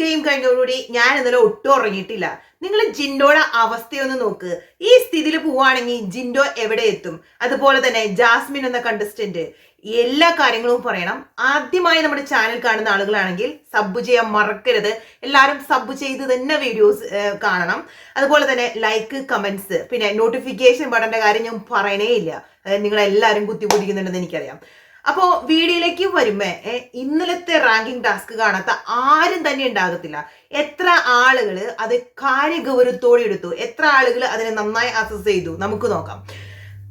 Game കഴിഞ്ഞതോടുകൂടി ഞാൻ ഇന്നലെ ഒട്ടും ഉറങ്ങിയിട്ടില്ല. നിങ്ങൾ ജിൻഡോയുടെ അവസ്ഥയൊന്ന് നോക്ക്. ഈ സ്ഥിതിയിൽ പോവുകയാണെങ്കിൽ ജിൻഡോ എവിടെ എത്തും? അതുപോലെ തന്നെ ജാസ്മിൻ എന്ന കണ്ടസ്റ്റന്റ് എല്ലാ കാര്യങ്ങളും പറയണം. ആദ്യമായി നമ്മുടെ ചാനൽ കാണുന്ന ആളുകളാണെങ്കിൽ സബ് ചെയ്യാൻ മറക്കരുത്. എല്ലാവരും സബ് ചെയ്ത് തന്നെ വീഡിയോസ് കാണണം. അതുപോലെ തന്നെ ലൈക്ക് കമൻസ് പിന്നെ നോട്ടിഫിക്കേഷൻ ബട്ടന്റെ കാര്യം ഞാൻ പറയണേ ഇല്ല. നിങ്ങൾ എല്ലാവരും കുത്തിപ്പൊടിക്കുന്നുണ്ടെന്ന് എനിക്കറിയാം. അപ്പോ വീഡിയോയിലേക്ക് വരുമ്പോ ഇന്നലത്തെ റാങ്കിങ് ടാസ്ക് കാണാത്ത ആരും തന്നെ ഉണ്ടാകത്തില്ല. എത്ര ആളുകൾ അത് കാര്യഗൗരവത്തോടെ എടുത്തു. എത്ര ആളുകൾ അതിനെ നന്നായി അസസ് ചെയ്തു? നമുക്ക് നോക്കാം.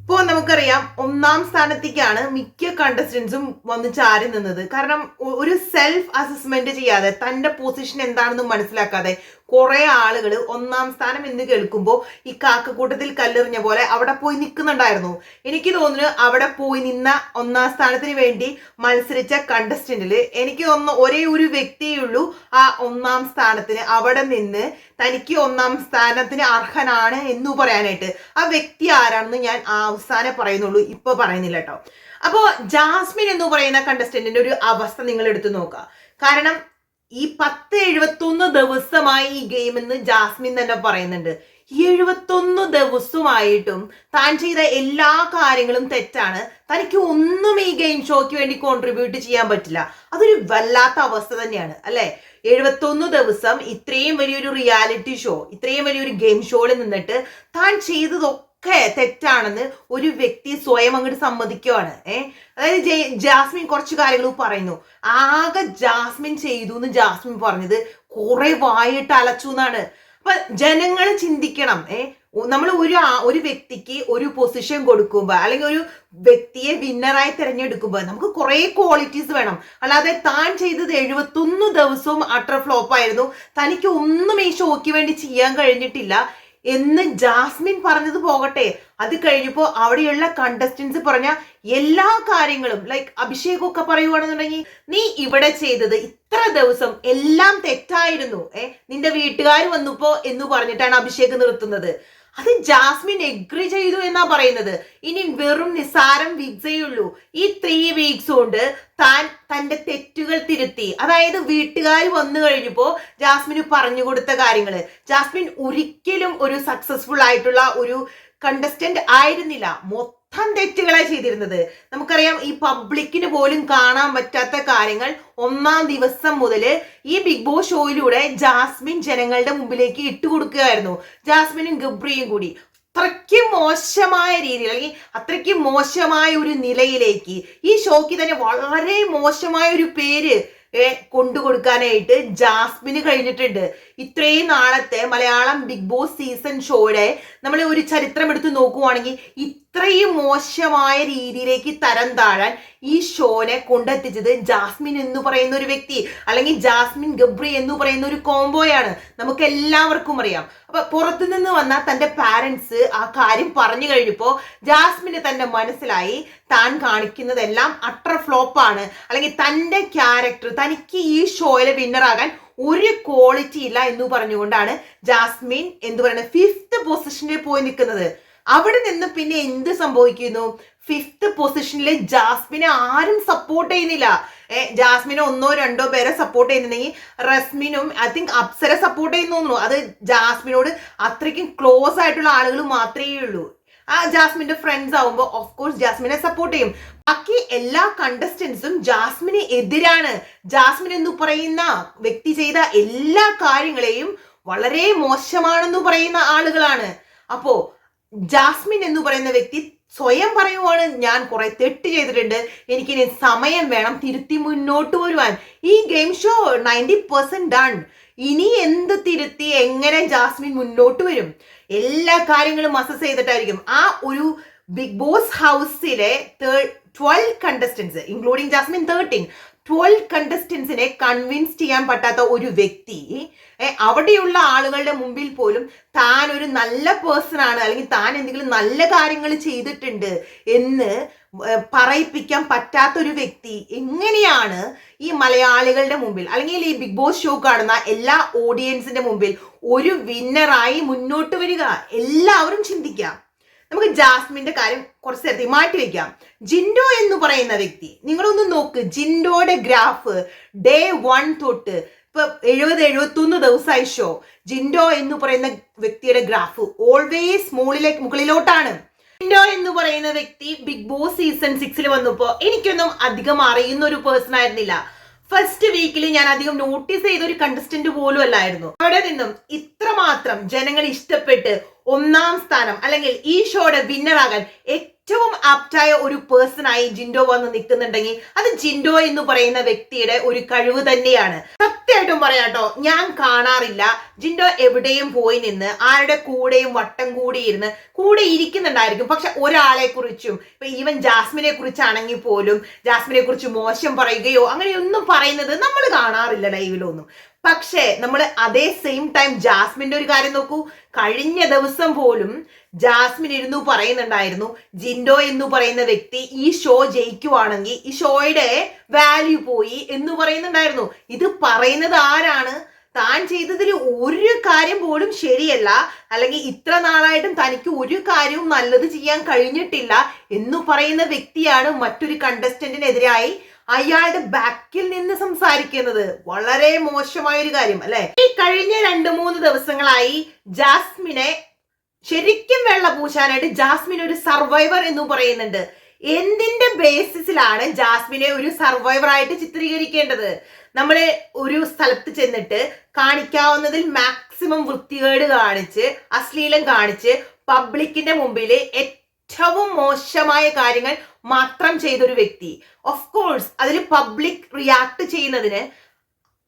ഇപ്പോൾ നമുക്കറിയാം ഒന്നാം സ്ഥാനത്തേക്കാണ് മിക്ക കണ്ടസ്റ്റൻസും വന്ന് ചാരി നിന്നത്. കാരണം ഒരു സെൽഫ് അസസ്മെന്റ് ചെയ്യാതെ തന്റെ പൊസിഷൻ എന്താണെന്ന് മനസ്സിലാക്കാതെ കുറെ ആളുകൾ ഒന്നാം സ്ഥാനം എന്ന് കേൾക്കുമ്പോൾ ഈ കാക്കക്കൂട്ടത്തിൽ കല്ലെറിഞ്ഞ പോലെ അവിടെ പോയി നിൽക്കുന്നുണ്ടായിരുന്നു എനിക്ക് തോന്നുന്നു അവിടെ പോയി നിന്ന ഒന്നാം സ്ഥാനത്തിന് വേണ്ടി മത്സരിച്ച കണ്ടസ്റ്റന്റിൽ എനിക്ക് തോന്നുന്നു ഒരേ ഒരു വ്യക്തിയേ ഉള്ളൂ ആ ഒന്നാം സ്ഥാനത്തിന്. അവിടെ നിന്ന് തനിക്ക് ഒന്നാം സ്ഥാനത്തിന് അർഹനാണ് എന്ന് പറയാനായിട്ട്. ആ വ്യക്തി ആരാണെന്ന് ഞാൻ അവസാനം പറയുന്നുള്ളൂ. ഇപ്പൊ പറയുന്നില്ല കേട്ടോ അപ്പോ ജാസ്മിൻ എന്ന് പറയുന്ന കണ്ടസ്റ്റന്റിന്റെ ഒരു അവസ്ഥ നിങ്ങൾ എടുത്തു നോക്കുക. കാരണം ഈ പത്ത് എഴുപത്തൊന്ന് ദിവസമായി ഈ ഗെയിം എന്ന് ജാസ്മിൻ തന്നെ പറയുന്നുണ്ട്. എഴുപത്തൊന്ന് ദിവസമായിട്ടും താൻ ചെയ്ത എല്ലാ കാര്യങ്ങളും തെറ്റാണ്. തനിക്ക് ഒന്നും ഈ ഗെയിം ഷോയ്ക്ക് വേണ്ടി കോൺട്രിബ്യൂട്ട് ചെയ്യാൻ പറ്റില്ല. അതൊരു വല്ലാത്ത അവസ്ഥ തന്നെയാണ് അല്ലെ? എഴുപത്തൊന്ന് ദിവസം ഇത്രയും വലിയൊരു റിയാലിറ്റി ഷോ ഇത്രയും വലിയൊരു ഗെയിം ഷോയിൽ നിന്നിട്ട് താൻ ചെയ്തതൊക്കെ തെറ്റാണെന്ന് ഒരു വ്യക്തി സ്വയം അങ്ങോട്ട് സമ്മതിക്കുവാണ്. ഏ? അതായത് ജാസ്മിൻ കുറച്ച് കാര്യങ്ങൾ പറയുന്നു. ആകെ ജാസ്മിൻ ചെയ്തു എന്ന് ജാസ്മിൻ പറഞ്ഞത് കുറെ വായിട്ട് അലച്ചു എന്നാണ്. അപ്പൊ ജനങ്ങൾ ചിന്തിക്കണം. ഏ? നമ്മൾ ഒരു ഒരു വ്യക്തിക്ക് ഒരു പൊസിഷൻ കൊടുക്കുമ്പോൾ അല്ലെങ്കിൽ ഒരു വ്യക്തിയെ വിന്നറായി തിരഞ്ഞെടുക്കുമ്പോൾ നമുക്ക് കുറെ ക്വാളിറ്റീസ് വേണം. അല്ലാതെ താൻ ചെയ്തത് എഴുപത്തൊന്ന് ദിവസവും അട്ടർ ഫ്ലോപ്പ് ആയിരുന്നു. തനിക്ക് ഒന്നും ഈ ഷോയ്ക്ക് വേണ്ടി ചെയ്യാൻ കഴിഞ്ഞിട്ടില്ല. എന്ന് ജാസ്മിൻ പറഞ്ഞത് പോകട്ടെ. അത് കഴിഞ്ഞപ്പോൾ അവിടെയുള്ള കണ്ടസ്റ്റൻസ് പറഞ്ഞ എല്ലാ കാര്യങ്ങളും ലൈക് അഭിഷേകമൊക്കെ പറയുവാണെന്നുണ്ടെങ്കിൽ നീ ഇവിടെ ചെയ്തത് ഇത്ര ദിവസം എല്ലാം തെറ്റായിരുന്നു. ഏ നിന്റെ വീട്ടുകാർ വന്നപ്പോ എന്ന് പറഞ്ഞിട്ടാണ് അഭിഷേക് നിർത്തുന്നത്. അത് ജാസ്മിൻ എഗ്രി ചെയ്തു എന്നാ പറയുന്നത്. ഇനി വെറും നിസാരം വിജയുള്ളൂ. ഈ ത്രീ വീക്സ് കൊണ്ട് താൻ തന്റെ തെറ്റുകൾ തിരുത്തി. അതായത് വീട്ടുകാർ വന്നു കഴിഞ്ഞപ്പോ ജാസ്മിന് പറഞ്ഞു കൊടുത്ത കാര്യങ്ങൾ. ജാസ്മിൻ ഒരിക്കലും ഒരു സക്സസ്ഫുൾ ആയിട്ടുള്ള ഒരു കണ്ടസ്റ്റന്റ് ആയിരുന്നില്ല. മൊത്തം തെറ്റുകളാണ് ചെയ്തിരുന്നത്. നമുക്കറിയാം ഈ പബ്ലിക്കിന് പോലും കാണാൻ പറ്റാത്ത കാര്യങ്ങൾ ഒന്നാം ദിവസം മുതൽ ഈ ബിഗ് ബോസ് ഷോയിലൂടെ ജാസ്മിൻ ജനങ്ങളുടെ മുമ്പിലേക്ക് ഇട്ടുകൊടുക്കുകയായിരുന്നു ജാസ്മിനും ഗബ്രിയും കൂടി. അത്രയ്ക്ക് മോശമായ രീതിയിൽ അല്ലെങ്കിൽ അത്രയ്ക്ക് മോശമായ ഒരു നിലയിലേക്ക് ഈ ഷോയ്ക്ക് തന്നെ വളരെ മോശമായ ഒരു പേര് ഏ, കൊണ്ടുകൊടുക്കാനായിട്ട് ജാസ്മിന് കഴിഞ്ഞിട്ടുണ്ട്. ഇത്രയും നാളത്തെ മലയാളം ബിഗ് ബോസ് സീസൺ ഷോയുടെ നമ്മൾ ഒരു ചരിത്രം എടുത്ത് നോക്കുവാണെങ്കിൽ ഇത്രയും മോശമായ രീതിയിലേക്ക് തരം താഴാൻ ഈ ഷോനെ കൊണ്ടെത്തിച്ചത് ജാസ്മിൻ എന്ന് പറയുന്ന ഒരു വ്യക്തി അല്ലെങ്കിൽ ജാസ്മിൻ ഗബ്രി എന്ന് പറയുന്ന ഒരു കോംബോയാണ്. നമുക്ക് എല്ലാവർക്കും അറിയാം. അപ്പൊ പുറത്തു നിന്ന് വന്ന തന്റെ പാരന്റ്സ് ആ കാര്യം പറഞ്ഞു കഴിഞ്ഞപ്പോ ജാസ്മിന് തന്റെ മനസ്സിലായി താൻ കാണിക്കുന്നതെല്ലാം അട്ടർ ഫ്ലോപ്പ് ആണ് അല്ലെങ്കിൽ തന്റെ ക്യാരക്ടർ തനിക്ക് ഈ ഷോയിലെ വിന്നറാകാൻ ഒരു ക്വാളിറ്റി ഇല്ല എന്ന് പറഞ്ഞുകൊണ്ടാണ് ജാസ്മിൻ എന്ന് പറയുന്നത് ഫിഫ്ത്ത് പൊസിഷനിൽ പോയി നിൽക്കുന്നത്. അവിടെ നിന്ന് പിന്നെ എന്ത് സംഭവിക്കുന്നു? ഫിഫ്ത്ത് പൊസിഷനിലെ ജാസ്മിനെ ആരും സപ്പോർട്ട് ചെയ്യുന്നില്ല. ജാസ്മിനെ ഒന്നോ രണ്ടോ പേരെ സപ്പോർട്ട് ചെയ്യുന്നുണ്ടെങ്കിൽ റസ്മിനും ഐ തിങ്ക് അപ്സര സപ്പോർട്ട് ചെയ്യുന്നു അത് ജാസ്മിനോട് അത്രയ്ക്കും ക്ലോസ് ആയിട്ടുള്ള ആളുകൾ മാത്രമേ ഉള്ളൂ. ആ ജാസ്മിന്റെ ഫ്രണ്ട്സ് ആവുമ്പോൾ ഓഫ് കോഴ്സ് ജാസ്മിനെ സപ്പോർട്ട് ചെയ്യും. ബാക്കി എല്ലാ കണ്ടസ്റ്റൻസും ജാസ്മിന് എതിരാണ്. ജാസ്മിൻ എന്ന് പറയുന്ന വ്യക്തി ചെയ്ത എല്ലാ കാര്യങ്ങളെയും വളരെ മോശമാണെന്ന് പറയുന്ന ആളുകളാണ്. അപ്പോ ജാസ്മിൻ എന്ന് പറയുന്ന വ്യക്തി സ്വയം പറയുവാണ് ഞാൻ കുറെ തെറ്റ് ചെയ്തിട്ടുണ്ട്. എനിക്കിനി സമയം വേണം. തിരുത്തി മുന്നോട്ട് വരുവാൻ. ഈ game show ninety percent done ഇനി എന്ത് തിരുത്തി എങ്ങനെ ജാസ്മിൻ മുന്നോട്ട് വരും? എല്ലാ കാര്യങ്ങളും അസസ് ചെയ്തിട്ടായിരിക്കും. ആ ഒരു ബിഗ് ബോസ് ഹൗസിലെ twelve contestants including Jasmine thirteen twelve കണ്ടസ്റ്റൻസിനെ convince ചെയ്യാൻ പറ്റാത്ത ഒരു വ്യക്തി അവിടെയുള്ള ആളുകളുടെ മുമ്പിൽ പോലും താൻ ഒരു നല്ല പേഴ്സൺ ആണ് അല്ലെങ്കിൽ താൻ എന്തെങ്കിലും നല്ല കാര്യങ്ങൾ ചെയ്തിട്ടുണ്ട് എന്ന് പറയിപ്പിക്കാൻ പറ്റാത്ത ഒരു വ്യക്തി എങ്ങനെയാണ് ഈ മലയാളികളുടെ മുമ്പിൽ അല്ലെങ്കിൽ ഈ ബിഗ് ബോസ് ഷോ കാണുന്ന എല്ലാ ഓഡിയൻസിന്റെ മുമ്പിൽ ഒരു വിന്നറായി മുന്നോട്ട് വരിക? എല്ലാവരും ചിന്തിക്കാം. നമുക്ക് ജാസ്മിന്റെ കാര്യം കുറച്ച് നേരത്തെ മാറ്റി വെക്കാം. ജിൻഡോ എന്ന് പറയുന്ന വ്യക്തി നിങ്ങളൊന്ന് നോക്ക്. ജിൻഡോയുടെ ഗ്രാഫ് ഡേ വൺ തൊട്ട് ഇപ്പൊ എഴുപത് എഴുപത്തൊന്ന് ദിവസമായി ഷോ ജിൻഡോ എന്ന് പറയുന്ന വ്യക്തിയുടെ ഗ്രാഫ് ഓൾവേസ് മുകളിലേക്ക് മുകളിലോട്ടാണ്. ജിൻഡോ എന്ന് പറയുന്ന വ്യക്തി ബിഗ് ബോസ് സീസൺ സിക്സിൽ വന്നപ്പോ എനിക്കൊന്നും അധികം അറിയുന്ന ഒരു പേഴ്സൺ ആയിരുന്നില്ല. ഫസ്റ്റ് വീക്കിൽ ഞാൻ അധികം നോട്ടീസ് ചെയ്ത ഒരു കണ്ടസ്റ്റന്റ് പോലും അല്ലായിരുന്നു. അവിടെ നിന്നും ഇത്രമാത്രം ജനങ്ങൾ ഇഷ്ടപ്പെട്ട് ഒന്നാം സ്ഥാനം അല്ലെങ്കിൽ ഈ ഷോയുടെ വിന്നർ ആകാൻ ഏറ്റവും ആപ്റ്റായ ഒരു പേഴ്സൺ ആയി ജിൻഡോ വന്ന് നിൽക്കുന്നുണ്ടെങ്കിൽ അത് ജിൻഡോ എന്ന് പറയുന്ന വ്യക്തിയുടെ ഒരു കഴിവ് തന്നെയാണ്. സത്യമായിട്ടും പറയാട്ടോ ഞാൻ കാണാറില്ല. ജിൻഡോ എവിടെയും പോയി നിന്ന് ആരുടെ കൂടെയും വട്ടം കൂടി ഇരുന്ന് കൂടെ ഇരിക്കുന്നുണ്ടായിരിക്കും. പക്ഷെ ഒരാളെ കുറിച്ചും ഇപ്പൊ ഈവൻ ജാസ്മിനെ കുറിച്ചാണെങ്കിൽ പോലും ജാസ്മിനെ കുറിച്ച് മോശം പറയുകയോ അങ്ങനെയൊന്നും പറയുന്നത് നമ്മൾ കാണാറില്ല ലൈവിലൊന്നും പക്ഷേ നമ്മൾ അതേ സെയിം ടൈം ജാസ്മിന്റെ ഒരു കാര്യം നോക്കൂ. കഴിഞ്ഞ ദിവസം പോലും ജാസ്മിൻ ഇരുന്നു പറയുന്നുണ്ടായിരുന്നു. ജിൻഡോ എന്ന് പറയുന്ന വ്യക്തി ഈ ഷോ ജയിക്കുവാണെങ്കിൽ ഈ ഷോയുടെ വാല്യൂ പോയി എന്ന് പറയുന്നുണ്ടായിരുന്നു. ഇത് പറയുന്നത് ആരാണ്? താൻ ചെയ്തതിൽ ഒരു കാര്യം പോലും ശരിയല്ല. അല്ലെങ്കിൽ ഇത്ര നാളായിട്ടും തനിക്ക് ഒരു കാര്യവും നല്ലത് ചെയ്യാൻ കഴിഞ്ഞിട്ടില്ല എന്ന് പറയുന്ന വ്യക്തിയാണ് മറ്റൊരു കണ്ടസ്റ്റന്റിനെതിരായി അയാളുടെ ബാക്കിൽ നിന്ന് സംസാരിക്കുന്നത് വളരെ മോശമായ ഒരു കാര്യം അല്ലെ? ഈ കഴിഞ്ഞ രണ്ട് മൂന്ന് ദിവസങ്ങളായി ജാസ്മിനെ ശരിക്കും വെള്ള പൂശാനായിട്ട് ജാസ്മിൻ ഒരു സർവൈവർ എന്ന് പറയുന്നുണ്ട്. എന്തിന്റെ ബേസിസിലാണ് ജാസ്മിനെ ഒരു സർവൈവർ ആയിട്ട് ചിത്രീകരിക്കേണ്ടത്? നമ്മൾ ഒരു സ്ഥലത്ത് ചെന്നിട്ട് കാണിക്കാവുന്നതിൽ മാക്സിമം വൃത്തികേട് കാണിച്ച് അശ്ലീലം കാണിച്ച് പബ്ലിക്കിന്റെ മുമ്പിൽ ഏറ്റവും മോശമായ കാര്യങ്ങൾ മാത്രം ചെയ്തൊരു വ്യക്തി. ഓഫ് കോഴ്സ് അതിൽ പബ്ലിക് റിയാക്ട് ചെയ്യുന്നതിന്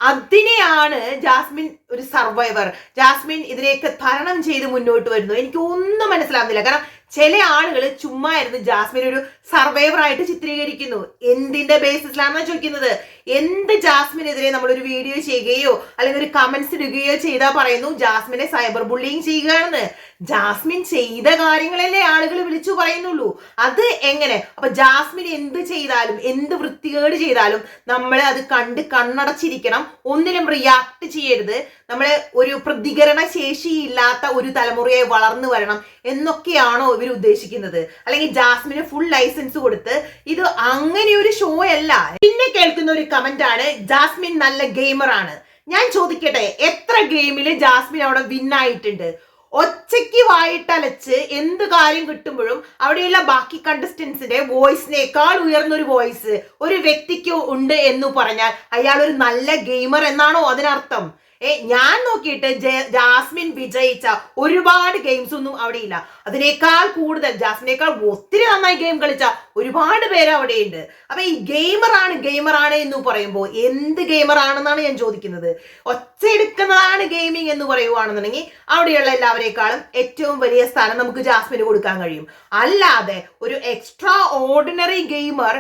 അതിനെയാണ് ജാസ്മിൻ ഒരു സർവൈവർ ജാസ്മിൻ ഇതിനെയൊക്കെ തരണം ചെയ്ത് മുന്നോട്ട് വരുന്നു. എനിക്ക് ഒന്നും മനസ്സിലാവുന്നില്ല. കാരണം ചില ആളുകൾ ചുമ്മാ ഇരുന്ന് ജാസ്മിൻ ഒരു സർവൈവർ ആയിട്ട് ചിത്രീകരിക്കുന്നു. എന്തിന്റെ ബേസിസിലാണെന്നാ ചോദിക്കുന്നത്? എന്ത് ജാസ്മിനെതിരെ നമ്മൾ ഒരു വീഡിയോ ചെയ്യുകയോ അല്ലെങ്കിൽ ഒരു കമന്റ്സ് ഇടുകയോ ചെയ്താൽ പറയുന്നു ജാസ്മിനെ സൈബർ ബുള്ളിങ് ചെയ്യുകയാണെന്ന്. ജാസ്മിൻ ചെയ്ത കാര്യങ്ങളല്ലേ ആളുകൾ വിളിച്ചു പറയുന്നുള്ളൂ. അത് എങ്ങനെ? അപ്പൊ ജാസ്മിൻ എന്ത് ചെയ്താലും എന്ത് വൃത്തികേട് ചെയ്താലും നമ്മൾ അത് കണ്ട് കണ്ണടച്ചിരിക്കണം. ഒന്നിലും റിയാക്ട് ചെയ്യരുത്. നമ്മൾ ഒരു പ്രതികരണ ശേഷിയില്ലാത്ത ഒരു തലമുറയെ വളർന്നു വരണം എന്നൊക്കെയാണോ ഇവർ ഉദ്ദേശിക്കുന്നത്. അല്ലെങ്കിൽ ജാസ്മിന് ഫുൾ ലൈസൻസ് കൊടുത്ത് ഇത് അങ്ങനെ ഒരു ഷോ അല്ല. പിന്നെ കേൾക്കുന്ന ഒരു കമന്റ് ആണ്. ജാസ്മിൻ നല്ല ഗെയിമർ ആണ്. ഞാൻ ചോദിക്കട്ടെ എത്ര ഗെയിമിൽ ജാസ്മിൻ അവിടെ വിൻ ആയിട്ടുണ്ട്? ഒച്ചയ്ക്ക് വായിട്ടലച്ച് എന്ത് കാര്യം കിട്ടുമ്പോഴും അവിടെയുള്ള ബാക്കി കണ്ടസ്റ്റൻസിന്റെ വോയിസിനേക്കാൾ ഉയർന്ന ഒരു വോയിസ് ഒരു വ്യക്തിക്ക് ഉണ്ട് എന്ന് പറഞ്ഞാൽ അയാൾ ഒരു നല്ല ഗെയിമർ എന്നാണോ അതിനർത്ഥം? ഏ ഞാൻ നോക്കിയിട്ട് ജാസ്മിൻ വിജയിച്ച ഒരുപാട് ഗെയിംസ് ഒന്നും അവിടെ ഇല്ല അതിനേക്കാൾ കൂടുതൽ ജാസ്മിനേക്കാൾ ഒത്തിരി നന്നായി ഗെയിം കളിച്ച ഒരുപാട് പേര് അവിടെയുണ്ട്. അപ്പൊ ഈ ഗെയിമറാണ് ഗെയിമറാണ് എന്ന് പറയുമ്പോൾ എന്ത് ഗെയിമറാണെന്നാണ് ഞാൻ ചോദിക്കുന്നത്. ഒച്ച എടുക്കുന്നതാണ് ഗെയിമിംഗ് എന്ന് പറയുവാണെന്നുണ്ടെങ്കിൽ അവിടെയുള്ള എല്ലാവരെക്കാളും ഏറ്റവും വലിയ സ്ഥാനം നമുക്ക് ജാസ്മിന് കൊടുക്കാൻ കഴിയും. അല്ലാതെ ഒരു extraordinary gamer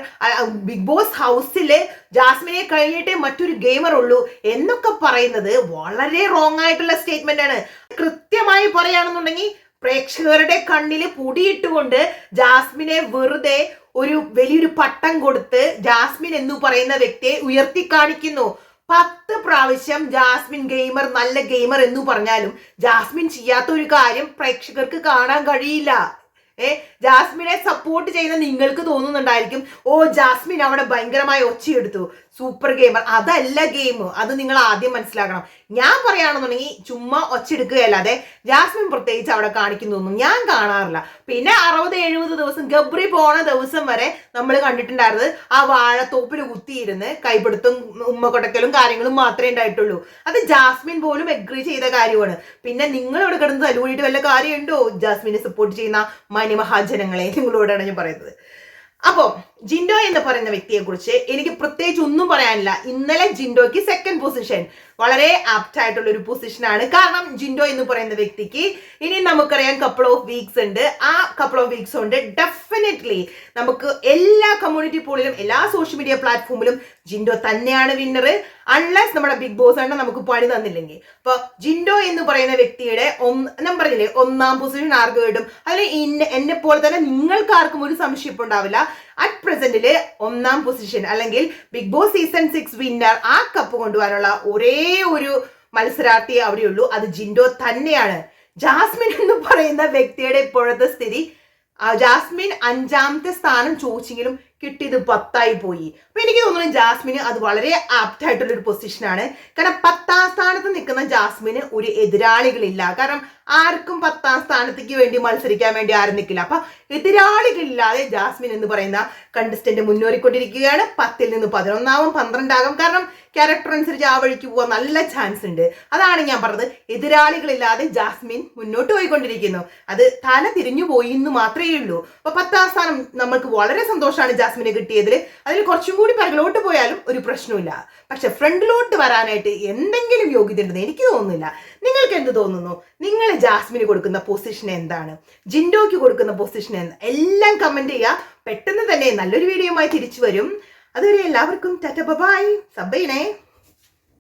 big boss ഹൗസിൽ ജാസ്മിനെ കഴിഞ്ഞിട്ടേ മറ്റൊരു ഗെയിമർ ഉള്ളൂ എന്നൊക്കെ പറയുന്നത് വളരെ റോങ് ആയിട്ടുള്ള സ്റ്റേറ്റ്മെന്റ് ആണ്. കൃത്യമായി പറയുകയാണെന്നുണ്ടെങ്കിൽ പ്രേക്ഷകരുടെ കണ്ണിൽ പൊടിയിട്ടുകൊണ്ട് ജാസ്മിനെ വെറുതെ ഒരു വലിയൊരു പട്ടം കൊടുത്ത് ജാസ്മിൻ എന്ന് പറയുന്ന വ്യക്തിയെ ഉയർത്തി കാണിക്കുന്നു. പത്ത് പ്രാവശ്യം ജാസ്മിൻ ഗെയിമർ നല്ല ഗെയിമർ എന്ന് പറഞ്ഞാലും ജാസ്മിൻ ചെയ്യാത്ത ഒരു കാര്യം പ്രേക്ഷകർക്ക് കാണാൻ കഴിയില്ല. ഏ ജാസ്മിനെ സപ്പോർട്ട് ചെയ്യുന്ന നിങ്ങൾക്ക് തോന്നുന്നുണ്ടായിരിക്കും. ഓ ജാസ്മിൻ അവിടെ ഭയങ്കരമായി ഒച്ചയെടുത്തു. സൂപ്പർ ഗെയിമർ അതല്ല ഗെയിം അത് നിങ്ങൾ ആദ്യം മനസ്സിലാക്കണം. ഞാൻ പറയുകയാണെന്നുണ്ടെങ്കിൽ ചുമ്മാ ഒച്ചെടുക്കുകയല്ലാതെ ജാസ്മിൻ പ്രത്യേകിച്ച് അവിടെ കാണിക്കുന്നൊന്നും ഞാൻ കാണാറില്ല. പിന്നെ അറുപത് എഴുപത് ദിവസം ഗബ്രി പോണ ദിവസം വരെ നമ്മൾ കണ്ടിട്ടുണ്ടായിരുന്നത് ആ വാഴത്തോപ്പിൽ കുത്തിയിരുന്ന് കൈപിടുത്തും ഉമ്മക്കൊട്ടക്കലും കാര്യങ്ങളും മാത്രമേ ഉണ്ടായിട്ടുള്ളൂ. അത് ജാസ്മിൻ പോലും എഗ്രി ചെയ്ത കാര്യമാണ്. പിന്നെ നിങ്ങൾ ഇവിടെ കിടന്ന് തലൂടിയിട്ട് വല്ല കാര്യമുണ്ടോ? ജാസ്മിനെ സപ്പോർട്ട് ചെയ്യുന്ന മണിമഹാജനങ്ങളെ നിങ്ങളോടാണ് ഞാൻ പറയുന്നത്. അപ്പോൾ ജിൻഡോ എന്ന് പറയുന്ന വ്യക്തിയെ കുറിച്ച് എനിക്ക് പ്രത്യേകിച്ച് ഒന്നും പറയാനില്ല. ഇന്നലെ ജിൻഡോയ്ക്ക് സെക്കൻഡ് പൊസിഷൻ വളരെ ആപ്റ്റ് ആയിട്ടുള്ള ഒരു പൊസിഷനാണ് കാരണം ജിൻഡോ എന്ന് പറയുന്ന വ്യക്തിക്ക് ഇനി നമുക്കറിയാം കപ്പിൾ ഓഫ് വീക്സ് ഉണ്ട്. ആ കപ്പിൾ ഓഫ് വീക്സ് കൊണ്ട് ഡെഫിനറ്റ്ലി നമുക്ക് എല്ലാ കമ്മ്യൂണിറ്റി പോളിലും എല്ലാ സോഷ്യൽ മീഡിയ പ്ലാറ്റ്ഫോമിലും ജിൻഡോ തന്നെയാണ് വിന്നർ അൺലെസ് നമ്മുടെ ബിഗ് ബോസ് ആണ് നമുക്ക് പണി തന്നില്ലെങ്കിൽ. അപ്പൊ ജിൻഡോ എന്ന് പറയുന്ന വ്യക്തിയുടെ ഒന്ന് ഞാൻ പറഞ്ഞില്ലേ ഒന്നാം പൊസിഷൻ ആർക്ക് കിട്ടും. അതിൽ എന്നെ പോലെ തന്നെ നിങ്ങൾക്ക് ആർക്കും ഒരു സംശയം ഉണ്ടാവില്ല അറ്റ് പ്രസന്റിൽ ഒന്നാം പൊസിഷൻ അല്ലെങ്കിൽ Bigg Boss season six winner ആ കപ്പ് കൊണ്ടുപോകാനുള്ള ഒരേ ഒരു മത്സരാർത്ഥി അവിടെയുള്ളൂ. അത് ജിൻഡോ തന്നെയാണ്. ജാസ്മിൻ എന്ന് പറയുന്ന വ്യക്തിയുടെ ഇപ്പോഴത്തെ സ്ഥിതി ജാസ്മിൻ അഞ്ചാമത്തെ സ്ഥാനം ചോദിച്ചെങ്കിലും കിട്ടിയത് പത്തായി പോയി. അപ്പൊ എനിക്ക് തോന്നുന്നു ജാസ്മിന് അത് വളരെ ആപ്റ്റ് ആയിട്ടുള്ള ഒരു പൊസിഷനാണ് കാരണം പത്താം സ്ഥാനത്ത് നിൽക്കുന്ന ജാസ്മിന് ഒരു എതിരാളികളില്ല. കാരണം ആർക്കും പത്താം സ്ഥാനത്തേക്ക് വേണ്ടി മത്സരിക്കാൻ വേണ്ടി ആരും നിൽക്കില്ല. അപ്പൊ എതിരാളികളില്ലാതെ ജാസ്മിൻ എന്ന് പറയുന്ന കണ്ടസ്റ്റന്റ് മുന്നേറിക്കൊണ്ടിരിക്കുകയാണ്. പത്തിൽ നിന്ന് പതിനൊന്നാവും പന്ത്രണ്ടാകും. കാരണം ക്യാരക്ടർ അനുസരിച്ച് ആ വഴിക്ക് പോകാൻ നല്ല ചാൻസ് ഉണ്ട്. അതാണ് ഞാൻ പറഞ്ഞത്. എതിരാളികളില്ലാതെ ജാസ്മിൻ മുന്നോട്ട് പോയിക്കൊണ്ടിരിക്കുന്നു. അത് തല തിരിഞ്ഞു പോയി എന്ന് മാത്രമേ ഉള്ളൂ. അപ്പൊ പത്താം സ്ഥാനം നമ്മൾക്ക് വളരെ സന്തോഷമാണ് ജാസ്മിന് കിട്ടിയതിൽ അതിൽ കുറച്ചും കൂടി പിറകിലോട്ട് പോയാലും ഒരു പ്രശ്നമില്ല പക്ഷെ ഫ്രണ്ടിലോട്ട് വരാനായിട്ട് എന്തെങ്കിലും യോഗ്യത ഉണ്ടെന്ന് എനിക്ക് തോന്നുന്നില്ല. നിങ്ങൾക്ക് എന്ത് തോന്നുന്നു? നിങ്ങൾ ജാസ്മിന് കൊടുക്കുന്ന പൊസിഷൻ എന്താണ്? ജിൻഡോയ്ക്ക് കൊടുക്കുന്ന പൊസിഷൻ എന്താ? എല്ലാം കമന്റ് ചെയ്യുക. പെട്ടെന്ന് തന്നെ നല്ലൊരു വീഡിയോയുമായി തിരിച്ചു വരും. അതുവരെ എല്ലാവർക്കും ടാറ്റ ബബായ് സബ്